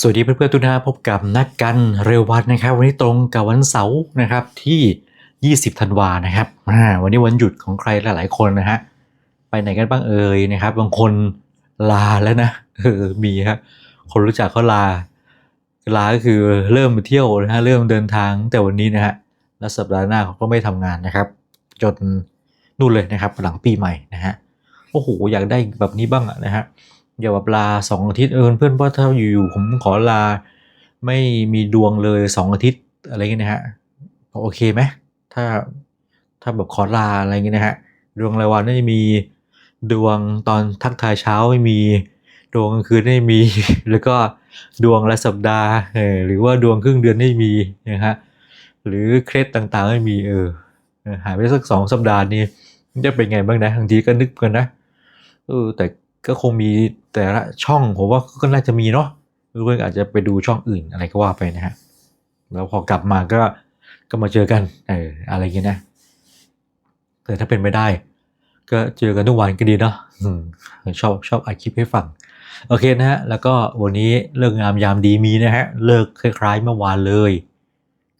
สวัสดีเพื่อนๆทุกท่านพบกับนัดกันเร็ววันนะครับ วันนี้ตรงกับวันเสาร์นะครับที่ 20 ธันวานะครับวันนี้วันหยุดของใครหลายๆคนนะฮะไปไหนกันบ้างเอ่ยนะครับ บางคนลาแล้วนะเออมีครับคนรู้จักเขาลา ลาก็คือเริ่มไปเที่ยวนะฮะเริ่มเดินทางแต่วันนี้นะฮะแล้วสัปดาห์หน้าเขาก็ไม่ทำงานนะครับ จนนู่นเลยนะครับหลังปีใหม่นะฮะโอ้โหอยากได้แบบนี้บ้างอะนะฮะ อย่าแบบลาสองอาทิตย์เออเพื่อนว่าถ้าอยู่ๆผมขอลาไม่มีดวงเลยสองอาทิตย์อะไรเงี้ยนะฮะโอเคไหมถ้าถ้าแบบขอลาอะไรเงี้ยนะฮะดวงรายวันไม่มีดวงตอนทักทายเช้าไม่มีดวงกลางคืนไม่มี แล้วก็ดวงรายสัปดาห์เออหรือว่าดวงครึ่งเดือนไม่มีนะฮะหรือเคล็ดต่างๆไม่มีเออเออหายไปสักสองสัปดาห์นี้จะเป็นไงบ้างนะบางทีก็นึกกันนะเออแต่ ก็คงมีแต่ละช่องผมว่าก็น่าจะมีเนาะหรือว่าอาจจะไปดูช่องอื่นอะไรก็ว่าไปนะฮะแล้วพอกลับมาก็ก็มาเจอกันเอออะไรเงี้ยนะแต่ถ้าเป็นไม่ได้ ก็เจอกันทุกวันก็ดีเนาะชอบชอบอัดคลิปให้ฟังโอเคนะฮะแล้วก็วันนี้เลิกงามยามดีมีนะฮะเลิกคล้าย ๆ เมื่อวานเลย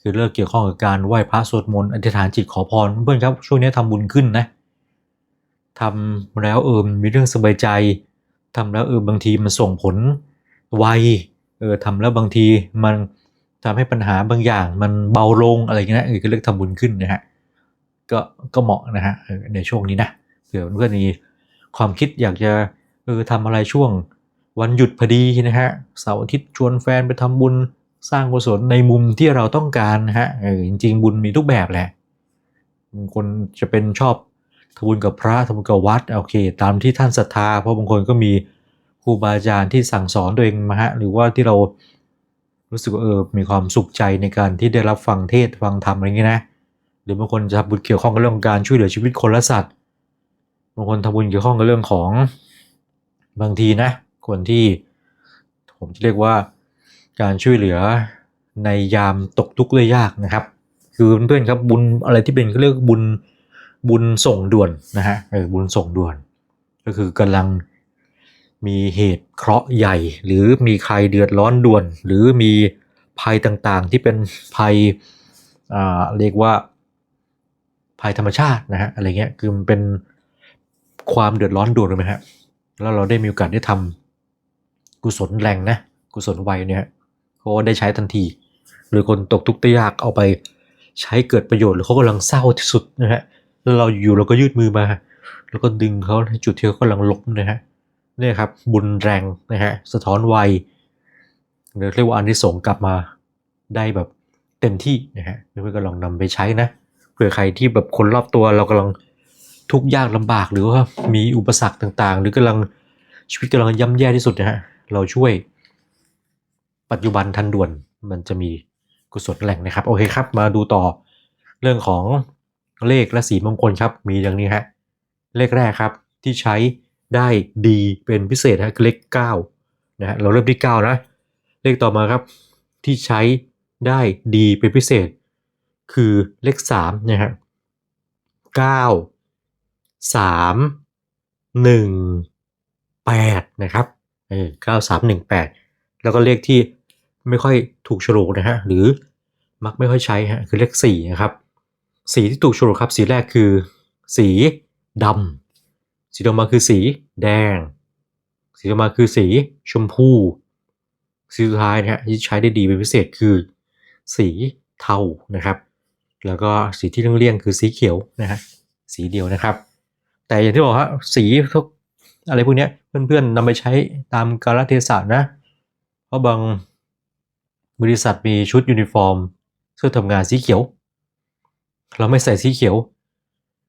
คือเลิกเกี่ยวข้องกับการไหว้พระสวดมนต์อธิษฐานจิตขอพรเพื่อนครับช่วงนี้ทำบุญขึ้นนะ ทำแล้วเออมีเรื่องสบายใจทำแล้วเออบางทีมันส่งผลไวเออทำแล้วบางทีมันทำให้ปัญหาบางอย่างมันเบาลงอะไรเงี้ยนะเออก็เลือกทำบุญขึ้นนะฮะก็ก็เหมาะนะฮะในช่วงนี้นะเผื่อเพื่อนมีความคิดอยากจะเออทำอะไรช่วงวันหยุดพอดีนะฮะเสาร์อาทิตย์ชวนแฟนไปทำบุญสร้างกุศลในมุมที่เราต้องการนะฮะเออจริง ๆ บุญมีทุกแบบแหละบางคนจะเป็นชอบ ทำบุญกับพระทำบุญกับวัดโอเค ตามที่ท่านศรัทธาเพราะบางคนก็มีครูบาอาจารย์ที่สั่งสอนตัวเองมาฮะหรือว่าที่เรารู้สึกว่าเออมีความสุขใจในการที่ได้รับฟังเทศฟังธรรมอะไรอย่างเงี้ยนะหรือบางคนจะทำบุญเกี่ยวข้องกับเรื่องการช่วยเหลือชีวิตคนและสัตว์บางคนทำบุญเกี่ยวข้องกับเรื่องของบางทีนะคนที่ผมจะเรียกว่าการช่วยเหลือในยามตกทุกข์ได้ยากนะครับ คือเพื่อนๆครับบุญอะไรที่เป็นเขาเรียกบุญ บุญส่งด่วนนะฮะเออบุญส่งด่วน ก็คือกำลังมีเหตุเคราะห์ใหญ่ หรือมีใครเดือดร้อนด่วน หรือมีภัยต่างๆ ที่เป็นภัยอ่าเรียกว่าภัยธรรมชาตินะฮะอะไรเงี้ยคือมันเป็นความเดือดร้อนด่วนเลยไหมฮะแล้วเราได้มีโอกาสได้ทำกุศลแรงนะกุศลไวเนี่ยเขาก็ได้ใช้ทันที หรือคนตกทุกข์ได้ยากเอาไปใช้เกิดประโยชน์หรือเขากำลังเศร้าที่สุดนะฮะ แล้วเราอยู่เราก็ยืดมือมา แล้วก็ดึงเขาในจุดที่เขากำลังล้มนะฮะนี่ครับบุญแรงนะฮะสะท้อนไวเรียกว่าอันที่ส่งกลับมาได้แบบเต็มที่นะฮะเพื่อนก็ลองนำไปใช้นะเผื่อใครที่แบบคนรอบตัวเรากำลังทุกข์ยากลำบากหรือว่ามีอุปสรรคต่างๆ หรือกำลังชีวิตกำลังย่ำแย่ที่สุดนะฮะเราช่วย ปัจจุบันทันด่วนมันจะมีกุศลแหล่งนะครับ โอเคครับ มาดูต่อเรื่องของ เลขและสีมงคลครับมีอย่างนี้ฮะเลขแรกครับที่ใช้ได้ดีเป็นพิเศษฮะคือเลข9นะฮะเราเริ่มที่9นะเลขต่อมาครับที่ใช้ได้ดีเป็นพิเศษ คือเลข3นะฮะ9 3 1 8นะครับเออ9 3 1 8 แล้วก็เลขที่ไม่ค่อยถูกฉลกนะฮะหรือมักไม่ค่อยใช้ฮะคือเลข4นะครับ สีที่ถูกฉลกครับสีแรกคือ สีดำสีต่อมาคือสีแดง สีต่อมาคือสีชมพู สีสุดท้ายนะฮะที่ใช้ได้ดีเป็นพิเศษคือ สีเทานะครับ แล้วก็สีที่เลี่ยงๆคือสีเขียวนะฮะสีเดียวนะครับ แต่อย่างที่บอกฮะสีทุกอะไรพวกนี้เพื่อนๆนำไปใช้ตามกาลเทศะนะ เพราะบางบริษัทมีชุดยูนิฟอร์มเสื้อทำงานสีเขียว เราไม่ใส่สีเขียว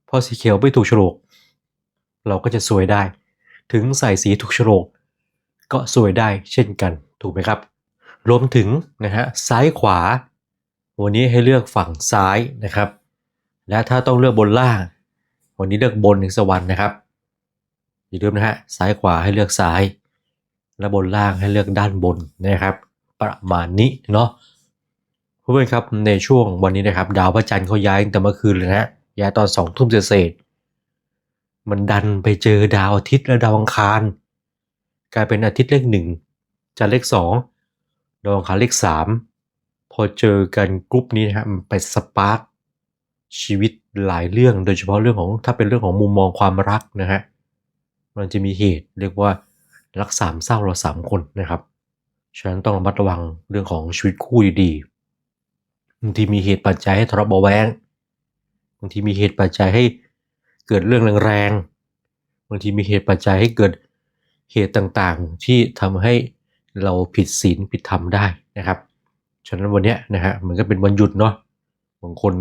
เพราะสีเขียวไม่ถูกโฉลก เราก็จะสวยได้ ถึงใส่สีถูกโฉลก ก็สวยได้เช่นกันถูกไหมครับ รวมถึงนะฮะซ้ายขวา วันนี้ให้เลือกฝั่งซ้ายนะครับ และถ้าต้องเลือกบนล่าง วันนี้เลือกบนถึงสวรรค์นะครับอย่าลืมนะฮะซ้ายขวาให้เลือกซ้าย และบนล่างให้เลือกด้านบนนะครับ ประมาณนี้เนาะ เพื่อนครับในช่วงวันนี้นะครับ ดาวพระจันทร์เขาย้ายตั้งแต่เมื่อคืนเลยนะย้ายตอนสองทุ่มเศษมันดันไปเจอดาวอาทิตย์และดาวอังคาร กลายเป็นอาทิตย์เลขหนึ่งจันทร์เลขสองดาวอังคารเลขสามพอเจอกันกรุ๊ปนี้นะฮะมันไปสปาร์กชีวิตหลายเรื่องโดยเฉพาะเรื่องของถ้าเป็นเรื่องของมุมมองความรักนะฮะมันจะมีเหตุเรียกว่ารักสามเศร้าเราสามคนนะครับ ฉะนั้นต้องระมัดระวังเรื่องของชีวิตคู่ดีๆ บางทีมีเหตุปัจจัยให้ทะเลาะเบาะแวงบางทีมีเหตุปัจจัยให้เกิดเรื่องแรงๆบางทีมีเหตุปัจจัยให้เกิดเหตุต่างๆ ที่ทำให้เราผิดศีลผิดธรรมได้นะครับ ฉะนั้นวันเนี้ยนะฮะมันก็เป็นวันหยุดเนาะบางคน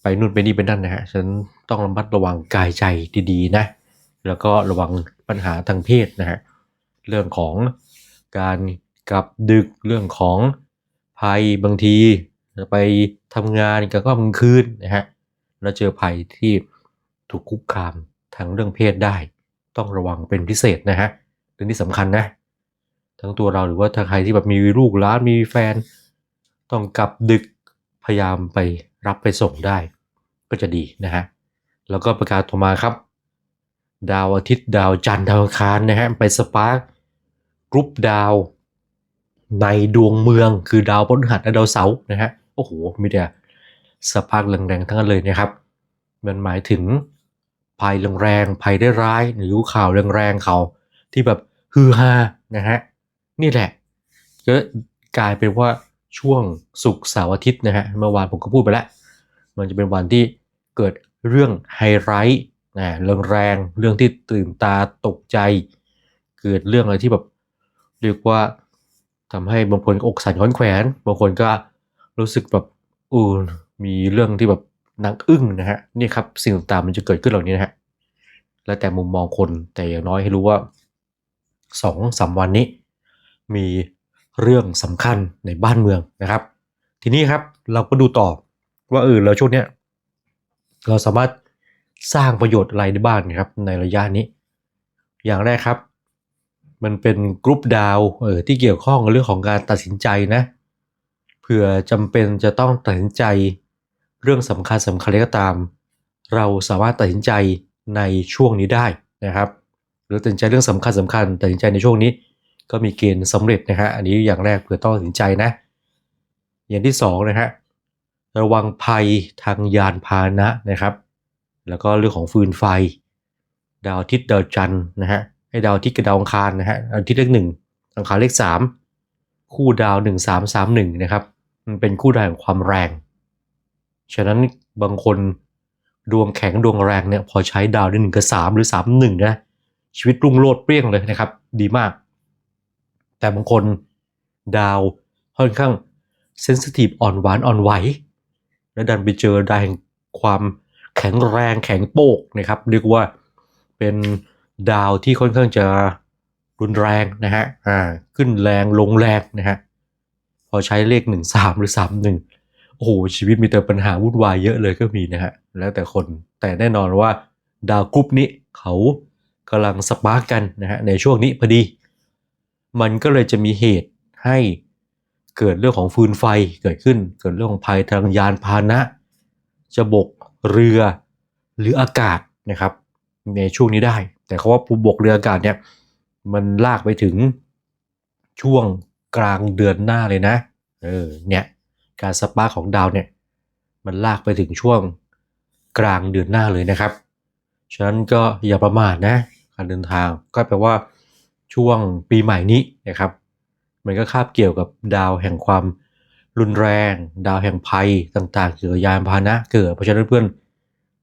ไปนู่นไปนี่ไปนั่นนะฮะฉันต้องระมัดระวังกายใจดีๆนะ แล้วก็ระวังปัญหาทางเพศนะฮะเรื่องของการกลับดึกเรื่องของภัยบางที ไปทำงานกลางค่ำกลางคืนนะฮะแล้วเจอภัยที่ถูกคุกคามทางเรื่องเพศได้ ต้องระวังเป็นพิเศษนะฮะเรื่องที่สำคัญนะ ทั้งตัวเราหรือว่าถ้าใครที่แบบมีลูกล้านมีแฟน ต้องกลับดึกพยายามไปรับไปส่งได้ ก็จะดีนะฮะแล้วก็ประกาศต่อมาครับ ดาวอาทิตย์ดาวจันทร์ดาวคารนะฮะไปสปาร์กกรุ๊ปดาวในดวงเมืองคือดาวพฤหัสและดาวเสาร์นะฮะ โอ้โหมีแต่สปาร์กแรงๆทั้งนั้นเลยนะครับ มันหมายถึงภัยแรงๆภัยได้ร้ายหรือข่าวแรงๆเขาที่แบบฮือฮานะฮะนี่แหละก็กลายเป็นว่าช่วงศุกร์เสาร์อาทิตย์นะฮะเมื่อวานผมก็พูดไปแล้ว มันจะเป็นวันที่เกิดเรื่องไฮไลท์นะเรื่องแรงเรื่องที่ตื่นตาตกใจ เกิดเรื่องอะไรที่แบบเรียกว่าทำให้บางคนอกสั่นขวัญแขวนบางคนก็ รู้สึกแบบอูมีเรื่องที่แบบนังอึ้งนะฮะนี่ครับสิ่งต่างๆมันจะเกิดขึ้นเหล่านี้นะฮะแล้วแต่มุมมองคนแต่อย่างน้อยให้รู้ว่าสองสามวันนี้ มีเรื่องสำคัญในบ้านเมืองนะครับ ทีนี้ครับเราก็ดูต่อว่าเออแล้วช่วงเนี้ยเราสามารถสร้างประโยชน์อะไรได้บ้างนะครับ ในระยะนี้ อย่างแรกครับ มันเป็นกรุ๊ปดาวเออที่เกี่ยวข้องกับเรื่องของการตัดสินใจนะ เผื่อจำเป็นจะต้องตัดสินใจ เรื่องสำคัญสำคัญก็ตาม เราสามารถตัดสินใจในช่วงนี้ได้นะครับหรือตัดสินใจเรื่องสำคัญสำคัญตัดสินใจในช่วงนี้ ก็มีเกณฑ์สำเร็จนะฮะอันนี้อย่างแรกเผื่อต้องตัดสินใจนะอย่างที่สองนะฮะระวังภัยทางยานพาหนะนะครับ แล้วก็เรื่องของฟืนไฟ ดาวอาทิตย์ดาวจันทร์นะฮะให้ดาวอาทิตย์กับดาวอังคารนะฮะดาวอาทิตย์เลขหนึ่งอังคารเลขสามคู่ดาวหนึ่งสามสามหนึ่งนะครับ มันเป็นคู่ดาวแห่งความแรง ฉะนั้นบางคนดวงแข็งดวงแรงเนี่ยพอใช้ดาวได้หนึ่งกับสามหรือสามหนึ่งนะชีวิตรุ่งโรจน์เปรี้ยงเลยนะครับ ดีมาก แต่บางคนดาวค่อนข้างเซนซิทีฟอ่อนหวานอ่อนไหว แล้วดันไปเจอดาวแห่งความแข็งแรงแข็งโป๊กนะครับเรียกว่าเป็นดาวที่ค่อนข้างจะรุนแรงนะฮะอ่าขึ้นแรงลงแรงนะฮะ อใช้เลขหนึ่งสามหรือสามหนึ่งโอ้โหชีวิตมีแต่ปัญหาวุ่นวายเยอะเลยก็มีนะฮะแล้วแต่คนแต่แน่นอนว่าดาวกรุ๊ปนี้เขากำลังสปาร์กกันนะฮะในช่วงนี้พอดี มันก็เลยจะมีเหตุให้เกิดเรื่องของฟืนไฟเกิดขึ้น เกิดเรื่องของภัยทางยานพาหนะ จะบกเรือหรืออากาศนะครับ ในช่วงนี้ได้ แต่เขาว่าภูบกเรืออากาศเนี่ยมันลากไปถึงช่วง กลางเดือนหน้าเลยนะ เออ เนี่ย การสปาของดาวเนี่ย มันลากไปถึงช่วงกลางเดือนหน้าเลยนะครับ ฉะนั้นก็อย่าประมาทนะ การเดินทางก็แปลว่าช่วงปีใหม่นี้นะครับ มันก็คาบเกี่ยวกับดาวแห่งความรุนแรง ดาวแห่งภัยต่างๆ เกี่ยวกับยานพาหนะเกิดเพราะฉะนั้นเพื่อน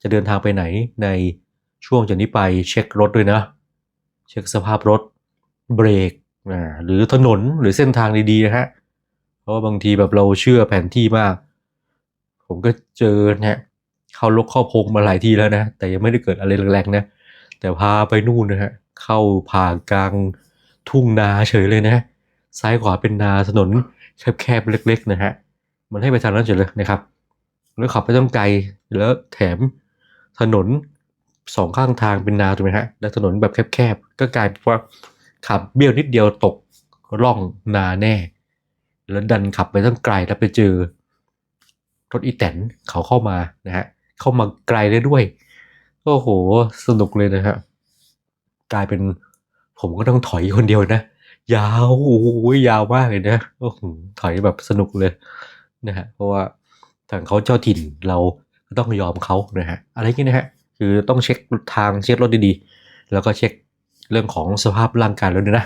จะเดินทางไปไหนในช่วงจากนี้ไปเช็ครถด้วยนะ เช็คสภาพรถ เบรก หรือถนนหรือเส้นทางดีๆนะฮะเพราะบางทีแบบเราเชื่อแผนที่มาก ผมก็เจอเนี่ยเข้าลกเข้าพงมาหลายที่แล้วนะ แต่ยังไม่ได้เกิดอะไรแรงๆนะ แต่พาไปนู่นนะฮะเข้าผ่ากลางทุ่งนาเฉยเลยนะซ้ายขวาเป็นนาถนนแคบๆเล็ก ๆ นะฮะมันให้ไปทางนั้นเฉยเลยนะครับ แล้วขับไปต้องไกลแล้วแถมถนนสองข้างทางเป็นนาถูกไหมฮะแล้วถนนแบบแคบๆก็กลายเป็นว่า ขับเบี้ยวนิดเดียวตกร่องนาแน่ แล้วดันขับไปตั้งไกลแล้วไปเจอรถอีแตนเขาเข้ามานะฮะเข้ามาไกลได้ด้วยโอ้โหสนุกเลยนะฮะกลายเป็นผมก็ต้องถอยคนเดียวนะ ยาวโอ้โหยาวมากเลยนะโอ้โหถอยแบบสนุกเลยนะฮะเพราะว่าทางเขาเจ้าถิ่นเราต้องยอมเขานะฮะอะไรอย่างเงี้ยนะฮะคือต้องเช็คทางเช็ครถดีๆ แล้วก็เช็ค เรื่องของสภาพร่างกายแล้วด้วยนะ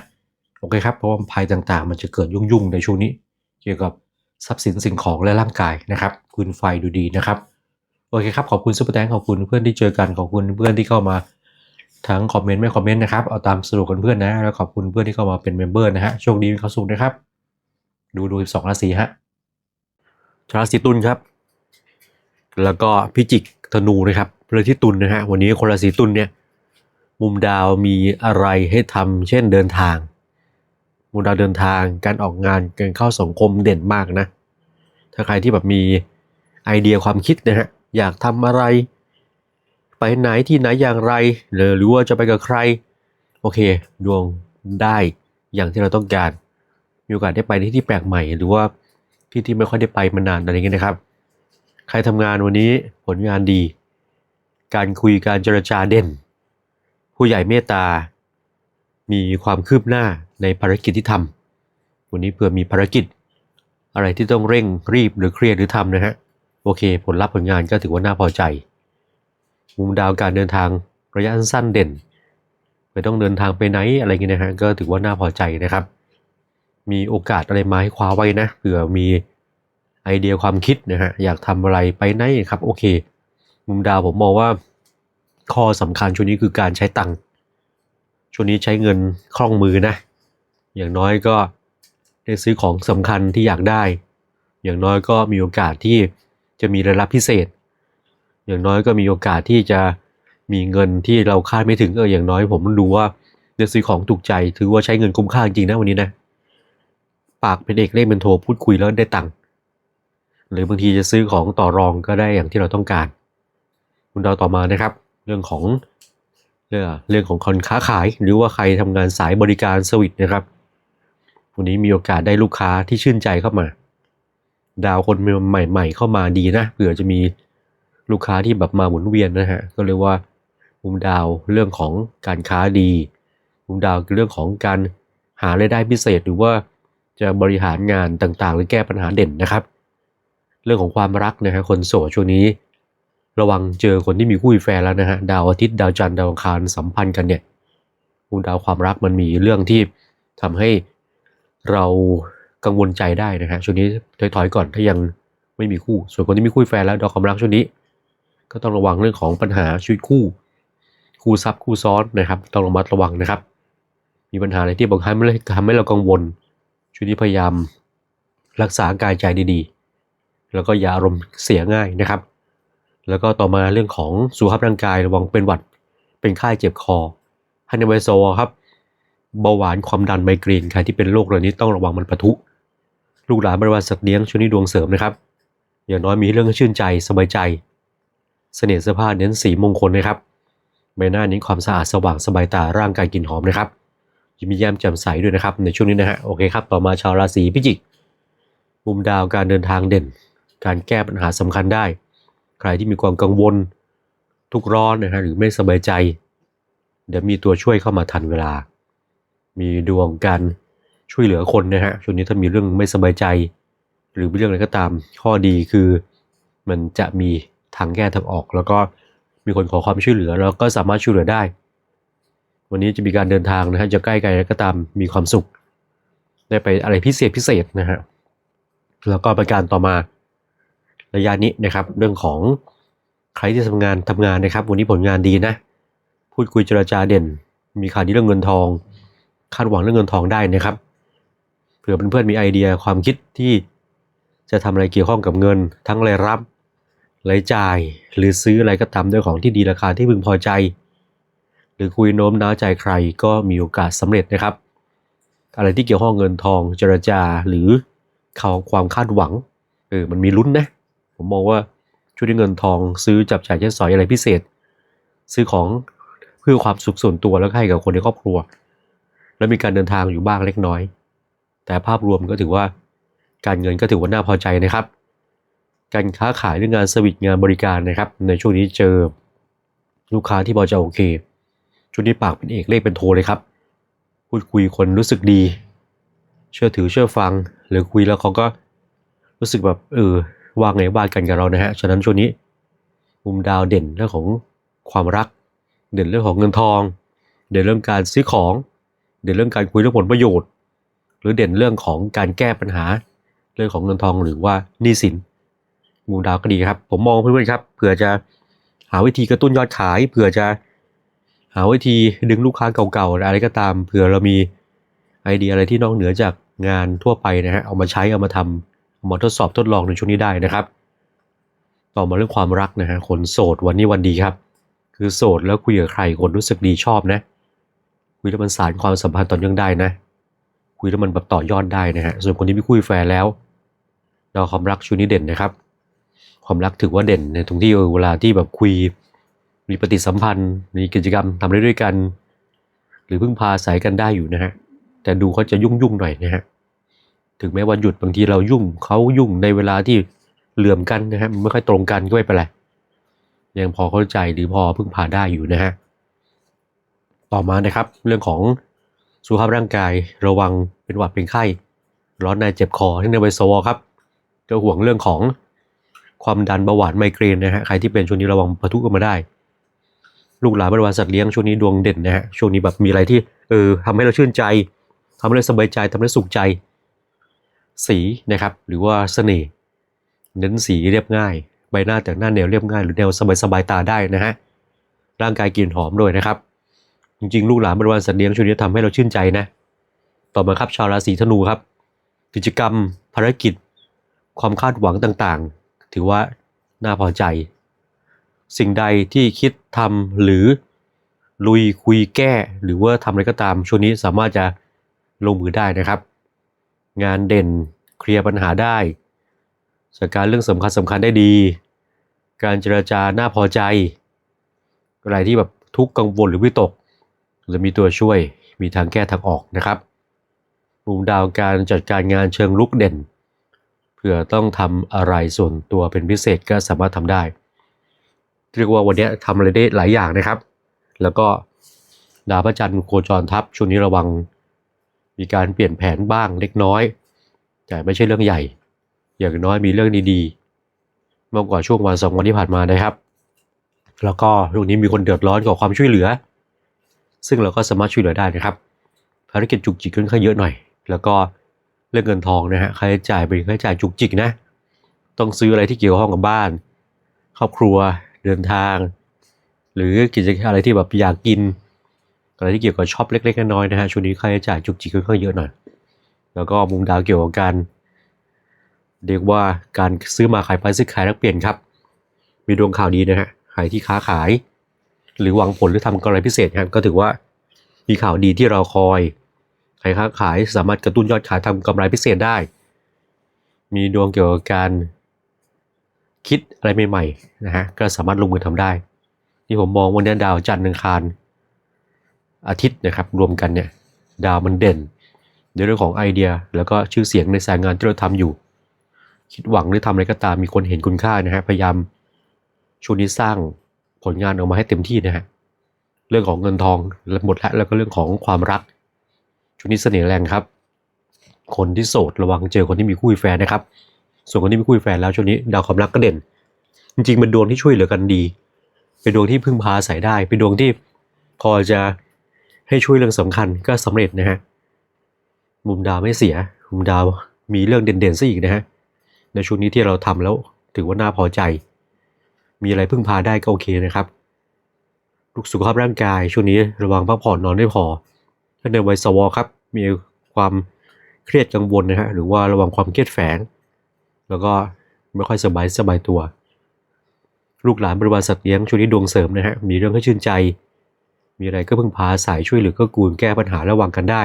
โอเคครับเพราะว่าภัยต่างๆ มันจะเกิดยุ่งๆในช่วงนี้ เกี่ยวกับทรัพย์สินสิ่งของและร่างกายนะครับคุณไฟดูดีนะครับโอเคครับขอบคุณซุปเปอร์แตงขอบคุณเพื่อนที่เจอกันขอบคุณเพื่อนที่เข้ามาทั้งคอมเมนต์ไม่คอมเมนต์นะครับเอาตามสรุปกันเพื่อนนะแล้วขอบคุณเพื่อนที่เข้ามาเป็นเมมเบอร์นะฮะโชคดีมีความสุขนะครับ ดูดูสองราศีฮะราศีตุลครับ แล้วก็พิจิกธนูนะครับเรือที่ตุลนะฮะวันนี้คนราศีตุลเนี่ย มุมดาวมีอะไรให้ทำเช่นเดินทาง มุมดาวเดินทางการออกงานการเข้าสังคมเด่นมากนะ ถ้าใครที่แบบมีไอเดียความคิดนะฮะอยากทำอะไร ไปไหนที่ไหนอย่างไรหรือหรือว่าจะไปกับใคร โอเค ดวงได้อย่างที่เราต้องการ มีโอกาสได้ไปที่ที่แปลกใหม่ หรือว่าที่ที่ไม่ค่อยได้ไปมานานอะไรเงี้ยนะครับ ใครทำงานวันนี้ผลงานดี การคุยการเจรจาเด่น ผู้ใหญ่เมตตา มีความคืบหน้าในภารกิจที่ทำวันนี้เผื่อมีภารกิจ อะไรที่ต้องเร่งรีบหรือเครียดหรือทำนะฮะโอเค ผลลัพธ์ผลงานก็ถือว่าน่าพอใจ มุมดาวการเดินทางระยะสั้นเด่นไม่ต้องเดินทางไปไหนอะไรเงี้ยนะฮะก็ถือว่าน่าพอใจนะครับ มีโอกาสอะไรมาให้คว้าไว้นะเผื่อมีไอเดียความคิดนะฮะอยากทำอะไรไปไหนครับโอเค มุมดาวผมมองว่า ข้อสำคัญช่วงนี้คือการใช้ตังค์ช่วงนี้ใช้เงินคล่องมือนะ อย่างน้อยก็ได้ซื้อของสำคัญที่อยากได้ อย่างน้อยก็มีโอกาสที่จะมีรายรับพิเศษ อย่างน้อยก็มีโอกาสที่จะมีเงินที่เราคาดไม่ถึงเอออย่างน้อยผมดูว่าได้ซื้อของถูกใจ ถือว่าใช้เงินคุ้มค่าจริงนะวันนี้นะ ปากเป็นเอกเล่นเป็นโทรพูดคุยแล้วได้ตังค์หรือบางทีจะซื้อของต่อรองก็ได้อย่างที่เราต้องการ คุณดาวต่อมานะครับ เรื่องของเรื่องเรื่องของคนค้าขาย หรือว่าใครทำงานสายบริการสวิตนะครับ วันนี้มีโอกาสได้ลูกค้าที่ชื่นใจเข้ามา ดาวคนใหม่ ๆ เข้ามาดีนะเผื่อจะมีลูกค้าที่แบบมาหมุนเวียนนะฮะก็เรียกว่ามุมดาวเรื่องของการค้าดีมุมดาวคือเรื่องของการหารายได้พิเศษหรือว่าจะบริหารงานต่างๆ หรือแก้ปัญหาเด่นนะครับ เรื่องของความรักนะฮะคนโสดช่วงนี้ ระวังเจอคนที่มีคู่มีแฟนแล้วนะฮะดาวอาทิตย์ดาวจันทร์ดาวอังคารสัมพันธ์กันเนี่ยมุมดาวความรักมันมีเรื่องที่ทำให้เรากังวลใจได้นะฮะช่วงนี้ถอยๆก่อนถ้ายังไม่มีคู่ ส่วนคนที่มีคู่แฟนแล้วดาวความรักช่วงนี้ ก็ต้องระวังเรื่องของปัญหาชีวิตคู่ คู่ซับคู่ซ้อนนะครับ ต้องระมัดระวังนะครับ มีปัญหาอะไรที่บางครั้งไม่ได้ทำให้เรากังวลช่วงนี้พยายามรักษากายใจดีๆ แล้วก็อย่าอารมณ์เสียง่ายนะครับ แล้วก็ต่อมาเรื่องของสุขภาพร่างกายระวังเป็นหวัด เป็นไข้เจ็บคอฮันเนไวโซครับเบาหวานความดันไมเกรนใครที่เป็นโรคเหล่านี้ต้องระวังมันปะทุ ลูกหลานบริวารสัตว์เลี้ยงช่วงนี้ดวงเสริมนะครับ อย่างน้อยมีเรื่องชื่นใจสบายใจ เสน่ห์เสื้อผ้าเน้นสีมงคลนะครับใบหน้าเน้นความสะอาดสว่างสบายตาร่างกายกลิ่นหอมนะครับยิ้มแย้มแจ่มใสด้วยนะครับ ในช่วงนี้นะฮะโอเคครับ ต่อมาชาวราศีพิจิกมุมดาวการเดินทางเด่น การแก้ปัญหาสำคัญได้ ใครที่มีความกังวลทุกร้อนนะฮะหรือไม่สบายใจ เดี๋ยวมีตัวช่วยเข้ามาทันเวลา มีดวงการช่วยเหลือคนนะฮะช่วงนี้ถ้ามีเรื่องไม่สบายใจ หรือมีเรื่องอะไรก็ตาม ข้อดีคือมันจะมีทางแก้ทางออก แล้วก็มีคนขอความช่วยเหลือแล้วก็สามารถช่วยเหลือได้ วันนี้จะมีการเดินทางนะฮะจะใกล้ไกลก็ตามมีความสุข ได้ไปอะไรพิเศษพิเศษนะฮะแล้วก็ประการต่อมา ระยะนี้นะครับ เรื่องของใครที่ทำงานทำงานนะครับ วันนี้ผลงานดีนะ พูดคุยเจรจาเด่น มีข่าวดีเรื่องเงินทอง คาดหวังเรื่องเงินทองได้นะครับเผื่อเพื่อนๆมีไอเดียความคิดที่จะทำอะไรเกี่ยวข้องกับเงิน ทั้งรายรับรายจ่าย หรือซื้ออะไรก็ตามด้วยของที่ดีราคาที่พึงพอใจ หรือคุยโน้มน้าวใจใครก็มีโอกาสสำเร็จนะครับ อะไรที่เกี่ยวข้องเงินทองเจรจาหรือข่าวความคาดหวังเออมันมีลุ้นนะ ผมมองว่าช่วยด้วยเงินทองซื้อจับจ่ายใช้สอยอะไรพิเศษ ซื้อของเพื่อความสุขส่วนตัวแล้วให้กับคนในครอบครัว แล้วมีการเดินทางอยู่บ้างเล็กน้อย แต่ภาพรวมก็ถือว่าการเงินก็ถือว่าน่าพอใจนะครับ การค้าขายเรื่องงานสวิตงานบริการนะครับ ในช่วงนี้เจอลูกค้าที่พอจะโอเคช่วงนี้ปากเป็นเอกเลขเป็นโทเลยครับ พูดคุยคนรู้สึกดี เชื่อถือเชื่อฟัง หรือคุยแล้วเขาก็รู้สึกแบบเออ ว่าไงว่ากันกับเรานะฮะ ฉะนั้นช่วงนี้ มุมดาวเด่นเรื่องของความรัก เด่นเรื่องของเงินทอง เด่นเรื่องการซื้อของ เด่นเรื่องการคุยเรื่องผลประโยชน์ หรือเด่นเรื่องของการแก้ปัญหา เรื่องของเงินทองหรือว่าหนี้สิน มุมดาวก็ดีครับ ผมมองเพื่อนๆครับเผื่อจะหาวิธีกระตุ้นยอดขายเผื่อจะหาวิธีดึงลูกค้าเก่าๆอะไรก็ตามเผื่อเรามีไอเดียอะไรที่นอกเหนือจากงานทั่วไปนะฮะเอามาใช้เอามาทำเอา มาทดสอบทดลองในช่วงนี้ได้นะครับ ต่อมาเรื่องความรักนะฮะคนโสดวันนี้วันดีครับ คือโสดแล้วคุยกับใครคนรู้สึกดีชอบนะคุยแล้วมันสานความสัมพันธ์ต่อเนื่องได้นะ คุยแล้วมันแบบต่อยอดได้นะฮะส่วนคนที่ไม่คุยแฟนแล้วดาความรักช่วงนี้เด่นนะครับ ความรักถือว่าเด่นในตรงที่เวลาที่แบบคุยมีปฏิสัมพันธ์มีกิจกรรมทำได้ด้วยกัน หรือพึ่งพาอาศัยกันได้อยู่นะฮะแต่ดูเขาจะยุ่งยุ่งๆหน่อยนะฮะ ถึงแม้วันหยุดบางทีเรายุ่งเขายุ่งในเวลาที่เหลื่อมกันนะฮะมันไม่ค่อยตรงกันก็ไม่เป็นไรยังพอเข้าใจหรือพอพึ่งพาได้อยู่นะฮะต่อมานะครับ เรื่องของสุขภาพร่างกายระวังเป็นหวัดเป็นไข้ ร้อนในเจ็บคอที่ในไวโซครับจะห่วงเรื่องของความดันเบาหวานไมเกรนนะฮะใครที่เป็นช่วงนี้ระวังปะทุกันมาได้ ลูกหลานบริวารสัตว์เลี้ยงช่วงนี้ดวงเด่นนะฮะช่วงนี้แบบมีอะไรที่เออทำให้เราชื่นใจทำให้เราสบายใจทำให้เราสุขใจ สีนะครับหรือว่าเสน่ห์เน้นสีเรียบง่าย ใบหน้าแต่งหน้าแนวเรียบง่าย หรือแนวสบายๆตาได้นะฮะร่างกายกลิ่นหอมด้วยนะครับ จริงๆ ลูกหลานบริวารสัตว์เลี้ยงช่วงนี้ทำให้เราชื่นใจนะ ต่อมาครับชาวราศีธนูครับ กิจกรรม ภารกิจ ความคาดหวังต่างๆ ถือว่าน่าพอใจ สิ่งใดที่คิดทำหรือลุยคุยแก้ หรือว่าทำอะไรก็ตามช่วงนี้สามารถจะลงมือได้นะครับ งานเด่น เคลียร์ปัญหาได้ จัดการเรื่องสำคัญสำคัญได้ดี การเจรจาน่าพอใจ อะไรที่แบบทุกข์กังวลหรือวิตกจะมีตัวช่วยมีทางแก้ทางออกนะครับมุมดาวการจัดการงานเชิงลุกเด่นเพื่อต้องทำอะไรส่วนตัวเป็นพิเศษก็สามารถทำได้ เรียกว่าวันนี้ทำอะไรได้หลายอย่างนะครับ แล้วก็ดาวพระจันทร์โคจรทับช่วงนี้ระวัง มีการเปลี่ยนแผนบ้างเล็กน้อย แต่ไม่ใช่เรื่องใหญ่ อย่างน้อยมีเรื่องดีๆ มากกว่าช่วงวันสองวันที่ผ่านมานะครับ แล้วก็ช่วงนี้มีคนเดือดร้อนกับความช่วยเหลือ ซึ่งเราก็สามารถช่วยเหลือได้นะครับ ภารกิจจุกจิกค่อนข้างเยอะหน่อย แล้วก็เรื่องเงินทองนะฮะค่าใช้จ่ายเป็นค่าใช้จ่ายจุกจิกนะ ต้องซื้ออะไรที่เกี่ยวข้องกับบ้าน ครอบครัวเดินทาง หรือกิจกรรมอะไรที่แบบอยากกิน อะไรที่เกี่ยวกับช็อปเล็กๆน้อยๆนะฮะช่วงนี้ค่าใช้จ่ายจุกจิกค่อนข้างเยอะหน่อย แล้วก็มุมดาวเกี่ยวกับการ เรียกว่าการซื้อมาขายไปซื้อขายแลกเปลี่ยนครับ มีดวงข่าวดีนะฮะใครที่ค้าขาย หรือหวังผลหรือทำกำไรพิเศษครับก็ถือว่ามีข่าวดีที่เราคอยใครค้าขายสามารถกระตุ้นยอดขายทำกำไรพิเศษได้ มีดวงเกี่ยวกับการคิดอะไรใหม่ๆนะฮะก็สามารถลงมือทำได้ ที่ผมมองวันนี้ดาวจันทร์อังคาร อาทิตย์นะครับรวมกันเนี่ยดาวมันเด่น ในเรื่องของไอเดีย แล้วก็ชื่อเสียงในสายงานที่เราทำอยู่ คิดหวังหรือทำอะไรก็ตามมีคนเห็นคุณค่านะฮะพยายามช่วงนี้สร้างผลงานออกมาให้เต็มที่นะฮะเรื่องของเงินทองหมดแล้วแล้วก็เรื่องของความรักช่วงนี้เสน่ห์แรงครับ คนที่โสดระวังเจอคนที่มีคู่แฟนนะครับ ส่วนคนที่มีคู่แฟนแล้วช่วงนี้ดาวความรักก็เด่น จริงๆเป็นดวงที่ช่วยเหลือกันดี เป็นดวงที่พึ่งพาอาศัยได้ เป็นดวงที่พอจะ ให้ช่วยเรื่องสำคัญก็สำเร็จนะฮะ มุมดาวไม่เสีย มุมดาวมีเรื่องเด่นๆซะอีกนะฮะ ในช่วงนี้ที่เราทำแล้วถือว่าน่าพอใจ มีอะไรพึ่งพาได้ก็โอเคนะครับลูกสุขภาพร่างกาย ช่วงนี้ระวังพักผ่อนนอนไม่พอถ้าในวัยสวครับ มีความเครียดกังวลนะฮะ หรือว่าระวังความเครียดแฝง แล้วก็ไม่ค่อยสบายสบายตัว ลูกหลานบริวารสัตว์เลี้ยงช่วงนี้ดวงเสริมนะฮะ มีเรื่องให้ชื่นใจ มีอะไรก็พึ่งพาอาศัยช่วยเหลือก็กูลแก้ปัญหาระหว่างกันได้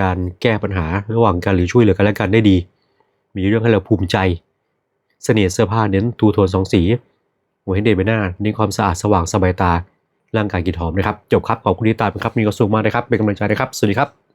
การแก้ปัญหาระหว่างกันหรือช่วยเหลือกันและกันได้ดี มีเรื่องให้เราภูมิใจ เสน่ห์เสื้อผ้าเน้นทูโทนสองสีหัวเห็นเด่นใบหน้าเน้นความสะอาดสว่างสบายตาร่างกายกลินหอมนะครับ จบครับขอบคุณที่ตามนะครับมีกระสุนมากนะครับเป็นกำลังใจนะครับ สวัสดีครับ